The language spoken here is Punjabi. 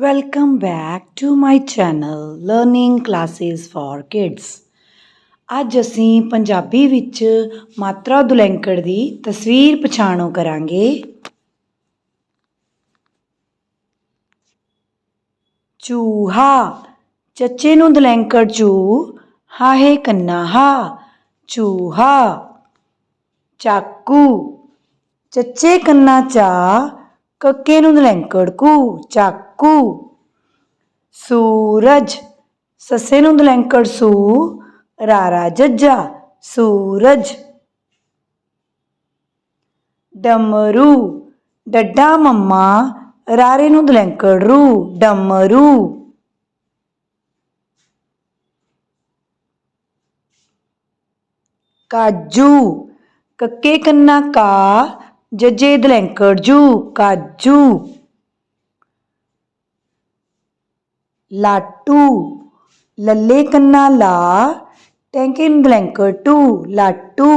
Welcome back to my channel, Learning Classes for Kids. ਅੱਜ ਅਸੀਂ ਪੰਜਾਬੀ ਵਿੱਚ ਮਾਤਰਾ ਦੁਲੈਂਕੜ ਦੀ ਤਸਵੀਰ ਪਛਾਣੋ ਕਰਾਂਗੇ ਚੂਹਾ, ਚੱਚੇ ਨੂੰ ਦੁਲੈਂਕੜ ਚੂ ਹਾਹੇ ਕੰਨਾ ਹਾ, ਚੂਹਾ ਚਾਕੂ, ਚੱਚੇ ਕੰਨਾ ਚਾ ਕੱਕੇ ਨੂੰ ਦੁਲੈਂਕੜ ਕੂ ਚਾਕੂ। ਸੂਰਜ, ਸੱਸੇ ਨੂੰ ਦੁਲੈਂਕੜ ਸੂ ਰਾਰਾ ਜੱਜਾ, ਸੂਰਜ। ਡਮਰੂ, ਡੱਡਾ ਮੰਮਾ, ਰਾਰੇ ਨੂੰ ਦੁਲੈਂਕੜ ਰੂ ਡਮਰੂ। ਕਾਜੂ, ਕੱਕੇ ਕੰਨਾ ਕਾ ਜੱਜੇ ਦਲੈਂਕੜ ਜੂ ਕਾਜੂ। ਲਾਟੂ ਲੱਲੇ ਕੰਨਾ ਲਾ ਟੈਂਕਿਨ ਦਲੈਂਕੜ ਟੂ ਲਾਟੂ।